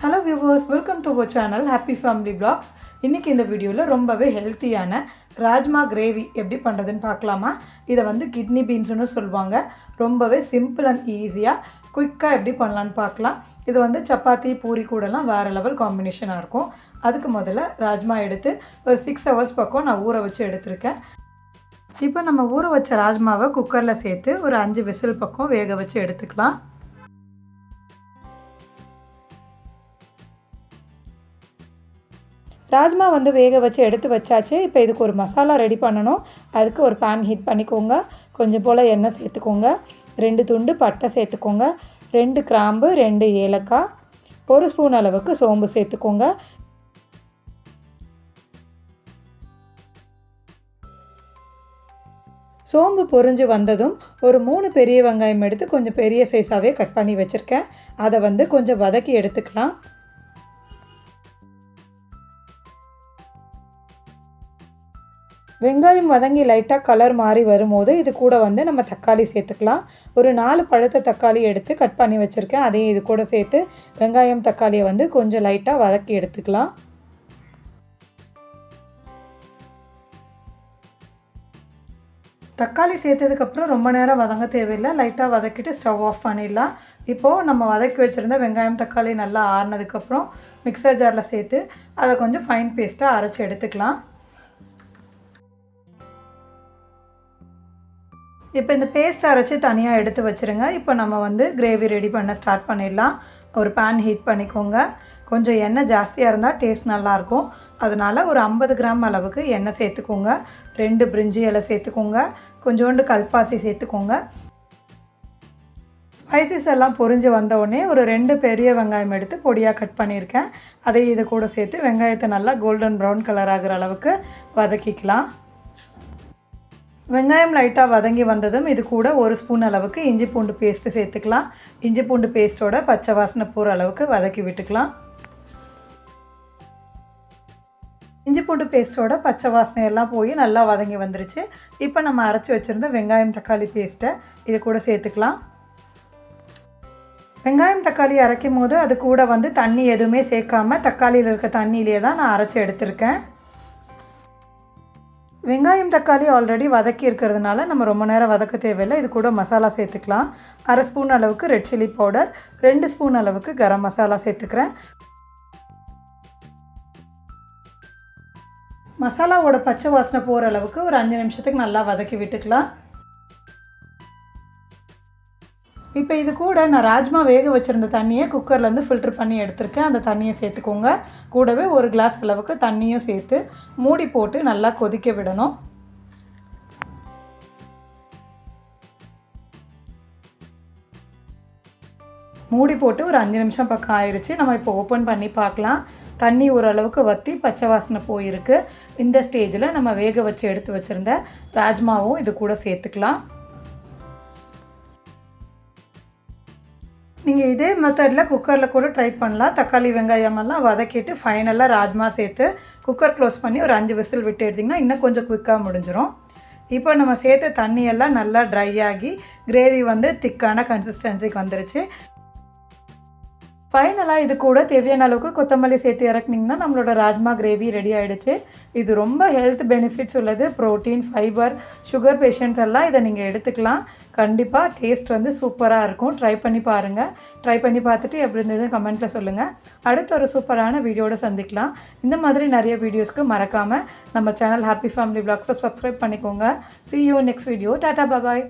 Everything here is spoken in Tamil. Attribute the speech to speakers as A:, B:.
A: Hello viewers welcome to our channel happy family vlogs இன்றைக்கி இந்த வீடியோவில் ரொம்பவே ஹெல்த்தியான ராஜ்மா கிரேவி எப்படி பண்ணுறதுன்னு பார்க்கலாமா? இதை வந்து கிட்னி பீன்ஸ்னு சொல்லுவாங்க. ரொம்பவே சிம்பிள் அண்ட் ஈஸியாக குயிக்காக எப்படி பண்ணலான்னு பார்க்கலாம். இது வந்து சப்பாத்தி பூரி கூடலாம் வேறு லெவல் காம்பினேஷனாக இருக்கும். அதுக்கு முதல்ல ராஜ்மா எடுத்து ஒரு சிக்ஸ் ஹவர்ஸ் பக்கம் நான் ஊற வச்சு எடுத்திருக்கேன். இப்போ நம்ம ஊற வச்ச ராஜ்மாவை குக்கரில் சேர்த்து ஒரு அஞ்சு விசில் பக்கம் வேக வச்சு எடுத்துக்கலாம். ராஜ்மா வந்து வேக வச்சு எடுத்து வச்சாச்சு. இப்போ இதுக்கு ஒரு மசாலா ரெடி பண்ணணும். அதுக்கு ஒரு பேன் ஹீட் பண்ணிக்கோங்க. கொஞ்சம் போல் எண்ணெய் சேர்த்துக்கோங்க. ரெண்டு துண்டு பட்டை சேர்த்துக்கோங்க. ரெண்டு கிராம்பு ரெண்டு ஏலக்காய். ஒரு ஸ்பூன் அளவுக்கு சோம்பு சேர்த்துக்கோங்க. சோம்பு பொரிஞ்சு வந்ததும் ஒரு மூணு பெரிய வெங்காயம் எடுத்து கொஞ்சம் பெரிய சைஸாகவே கட் பண்ணி வச்சுருக்கேன். அதை வந்து கொஞ்சம் வதக்கி எடுத்துக்கலாம். வெங்காயம் வதங்கி லைட்டாக கலர் மாறி வரும்போது இது கூட வந்து நம்ம தக்காளி சேர்த்துக்கலாம். ஒரு நாலு பழுத்த தக்காளி எடுத்து கட் பண்ணி வச்சுருக்கேன். அதையும் இது கூட சேர்த்து வெங்காயம் தக்காளியை வந்து கொஞ்சம் லைட்டாக வதக்கி எடுத்துக்கலாம். தக்காளி சேர்த்ததுக்கப்புறம் ரொம்ப நேரம் வதங்க தேவையில்லை. லைட்டாக வதக்கிட்டு ஸ்டவ் ஆஃப் பண்ணிடலாம். இப்போது நம்ம வதக்கி வச்சுருந்த வெங்காயம் தக்காளி நல்லா ஆறினதுக்கப்புறம் மிக்சர் ஜாரில் சேர்த்து அதை கொஞ்சம் ஃபைன் பேஸ்ட்டாக அரைச்சி எடுத்துக்கலாம். இப்போ இந்த பேஸ்ட் அரைச்சி தனியாக எடுத்து வச்சுருங்க. இப்போ நம்ம வந்து கிரேவி ரெடி பண்ண ஸ்டார்ட் பண்ணிடலாம். ஒரு பேன் ஹீட் பண்ணிக்கோங்க. கொஞ்சம் எண்ணெய் ஜாஸ்தியாக இருந்தால் டேஸ்ட் நல்லாயிருக்கும் அதனால் ஒரு ஐம்பது கிராம் அளவுக்கு எண்ணெய் சேர்த்துக்கோங்க. ரெண்டு பிரிஞ்சி இலை சேர்த்துக்கோங்க. கொஞ்சோண்டு கல்பாசி சேர்த்துக்கோங்க. ஸ்பைசஸ் எல்லாம் பொரிஞ்சு வந்தவுடனே ஒரு ரெண்டு பெரிய வெங்காயம் எடுத்து பொடியாக கட் பண்ணியிருக்கேன். அதை இது கூட சேர்த்து வெங்காயத்தை நல்லா கோல்டன் ப்ரௌன் கலர் ஆகிற அளவுக்கு வதக்கிக்கலாம். வெங்காயம் லைட்டாக வதங்கி வந்ததும் இது கூட ஒரு ஸ்பூன் அளவுக்கு இஞ்சி பூண்டு பேஸ்ட்டு சேர்த்துக்கலாம். இஞ்சி பூண்டு பேஸ்ட்டோட பச்சை வாசனை போகிற அளவுக்கு வதக்கி விட்டுக்கலாம். இஞ்சி பூண்டு பேஸ்ட்டோட பச்சை வாசனை எல்லாம் போய் நல்லா வதங்கி வந்துருச்சு. இப்போ நம்ம அரைச்சி வச்சுருந்த வெங்காயம் தக்காளி பேஸ்ட்டை இது கூட சேர்த்துக்கலாம். வெங்காயம் தக்காளி அரைக்கும் போது அது கூட வந்து தண்ணி எதுவுமே சேர்க்காம தக்காளியில் இருக்க தண்ணியிலே தான் நான் அரைச்சி எடுத்திருக்கேன். வெங்காயம் தக்காளி ஆல்ரெடி வதக்கி இருக்கிறதுனால நம்ம ரொம்ப நேரம் வதக்க தேவையில்லை. இது கூட மசாலா சேர்த்துக்கலாம். அரை ஸ்பூன் அளவுக்கு ரெட் சில்லி பவுடர் ரெண்டு ஸ்பூன் அளவுக்கு கரம் மசாலா சேர்த்துக்கிறேன். மசாலாவோட பச்சை வாசனை போகிற அளவுக்கு ஒரு அஞ்சு நிமிஷத்துக்கு நல்லா வதக்கி விட்டுக்கலாம். இப்போ இது கூட நான் ராஜ்மா வேக வச்சுருந்த தண்ணியை குக்கர்லேருந்து ஃபில்ட்ரு பண்ணி எடுத்திருக்கேன். அந்த தண்ணியை சேர்த்துக்கோங்க. கூடவே ஒரு கிளாஸ் அளவுக்கு தண்ணியும் சேர்த்து மூடி போட்டு நல்லா கொதிக்க விடணும். மூடி போட்டு ஒரு அஞ்சு நிமிஷம் பக்கம் ஆயிடுச்சு நம்ம இப்போ ஓப்பன் பண்ணி பார்க்கலாம். தண்ணி ஓரளவுக்கு வற்றி பச்சை வாசனை போயிருக்கு. இந்த ஸ்டேஜில் நம்ம வேக வச்சு எடுத்து வச்சுருந்த ராஜ்மாவும் இது கூட சேர்த்துக்கலாம். நீங்கள் இதே மெத்தடில் குக்கரில் கூட ட்ரை பண்ணலாம். தக்காளி வெங்காயமெல்லாம் வதக்கிட்டு ஃபைனலாக ராஜ்மா சேர்த்து குக்கர் க்ளோஸ் பண்ணி ஒரு அஞ்சு விசில் விட்டு எடுத்திங்கன்னா இன்னும் கொஞ்சம் குயிக்காக முடிஞ்சிடும் இப்போ நம்ம சேர்த்த தண்ணியெல்லாம் நல்லா ட்ரை ஆகி கிரேவி வந்து திக்கான கன்சிஸ்டன்சிக்கு வந்துருச்சு. ஃபைனலாக இது கூட தேவையான அளவுக்கு கொத்தமல்லி சேர்த்து இறக்குனிங்கன்னா நம்மளோட ராஜ்மா கிரேவி ரெடி ஆகிடுச்சு இது ரொம்ப ஹெல்த் பெனிஃபிட்ஸ் உள்ளது. ப்ரோட்டீன் ஃபைபர் சுகர் பேஷண்ட்ஸ் எல்லாம் இதை நீங்கள் எடுத்துக்கலாம். கண்டிப்பாக டேஸ்ட் வந்து சூப்பராக இருக்கும். ட்ரை பண்ணி பாருங்கள் ட்ரை பண்ணி பார்த்துட்டு எப்படி இருந்தது கமெண்ட்டில் சொல்லுங்கள் அடுத்த ஒரு சூப்பரான வீடியோட சந்திக்கலாம். இந்த மாதிரி நிறைய வீடியோஸ்க்கு மறக்காமல் நம்ம சேனல் ஹாப்பி ஃபேமிலி பிளாக்ஸை சப்ஸ்கிரைப் பண்ணிக்கோங்க. See you next video tata bye bye